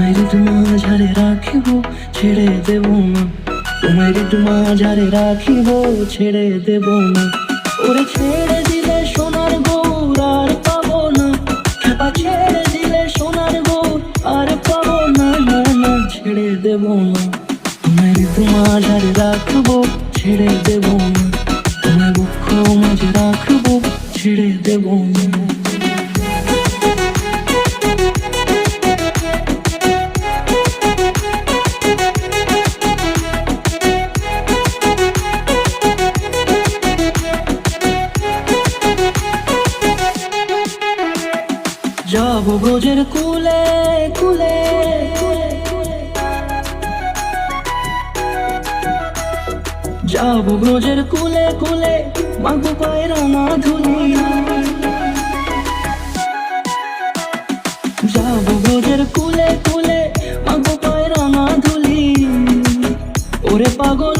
তোমায় ঋতু মাঝারে রাখিব, ছেড়ে দেব না। তোমায় ঋতু মাঝারে রাখিব, ছেড়ে দেব না। ওরে ছেড়ে দিলে সোনার গৌর আর পাবো না। খেপা ছেড়ে দিলে সোনার গৌর আর পাবো না না না, ছেড়ে দেব না। তোমায় ঋতু মাঝারে রাখব, ছেড়ে দেব না। তোমায় বক্ষ মাঝে রাখব, ছেড়ে যাব ব্রজের কুলে কুলে। যাব ব্রজের কুলে কুলে, মাগো পায়ের না যাব ব্রজের কুলে কুলে, মাগো পায়ের না ধুলি ওরে পাগল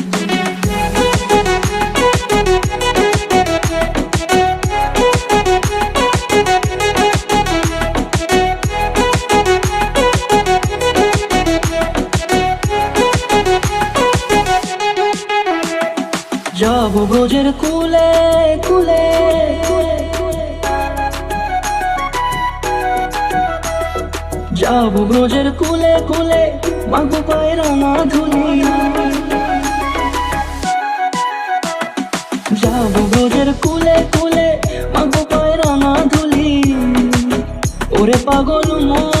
ব্রজের কুলে কুলে। যাব ব্রজের কুলে কুলে, মাগো পায়ের না ধুলি যাব ব্রজের কুলে কুলে, মাগো পায়ের না ধুলি ওরে পাগল মন।